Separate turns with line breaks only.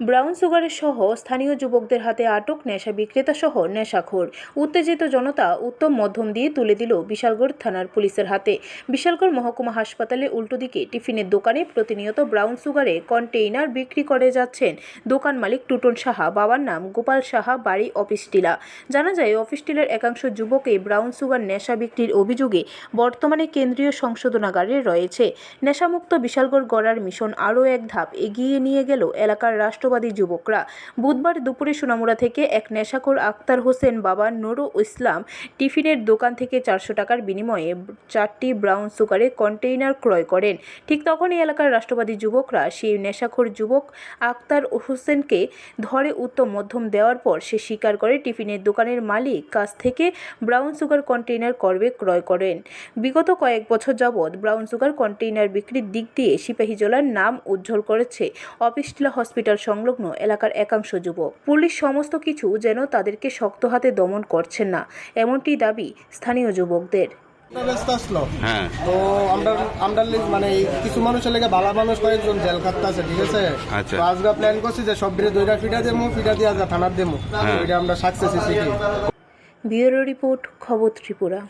Brown সুগারের সহ স্থানীয় যুবকদের হাতে আটক নেশা বিক্রেতা সহ নেশাখোর। উত্তেজিত জনতা উত্তম মধ্যম দিয়ে তুলে দিল বিশালগড় থানার পুলিশের হাতে। বিশালগড় মহকুমা হাসপাতালে উল্টো দিকে টিফিনের দোকানে প্রতিনিয়ত ব্রাউন সুগারে কন্টেইনার বিক্রি করে যাচ্ছেন দোকান মালিক টুটন সাহা। বাবার নাম গোপাল সাহা, বাড়ি অফিস টিলা। জানা যায়, অফিস টিলার একাংশ যুবকে ব্রাউন সুগার নেশা বিক্রির অভিযোগে বর্তমানে কেন্দ্রীয় সংশোধনাগারে রয়েছে। নেশামুক্ত বিশালগড় গড়ার মিশন আরও এক ধাপ এগিয়ে নিয়ে গেল এলাকার রাষ্ট্রবাদী যুবকরা। বুধবার দুপুরে সোনামুড়া থেকে এক নেশাখোর আক্তার হোসেন বাবা নুরু ইসলাম টিফিনের দোকান থেকে চারশো টাকার বিনিময়ে চারটি ব্রাউন সুগারে কন্টেইনার ক্রয় করেন। ঠিক তখনই এলাকার রাষ্ট্রবাদী যুবকরা সেই নেশাখোর যুবক আক্তার হোসেনকে ধরে উত্তম মধ্যম দেওয়ার পর সে স্বীকার করে টিফিনের দোকানের মালিক কাছ থেকে ব্রাউন সুগার কন্টেইনার করবে ক্রয় করেন। বিগত কয়েক বছর যাবৎ ব্রাউন সুগার কন্টেইনার বিক্রির দিক দিয়ে সিপাহী সিপাহীজলার নাম উজ্জ্বল করেছে। অফিসটিলা হসপিটাল সংলগ্ন এলাকার একাংশ যুবক। পুলিশ সমস্ত কিছু যেন তাদেরকে শক্ত হাতে দমন করছেন না এমনটি দাবি স্থানীয় যুবকদের।
আসলো
হ্যাঁ।
তো আমরা আমরা মানে কিছু মানুষের লেগে ভালো মানুষ কয়েকজন জেল খাটতে আছে ঠিক আছে?
আচ্ছা।
তো আজকে প্ল্যান করছি যে সব বিরে দইটা ফিটা দেবো ফিটা দিয়ে আজকে থানার দেবো
হ্যাঁ।
ওইটা আমরা সাকসেস
ব্যুরো রিপোর্ট খবর ত্রিপুরা।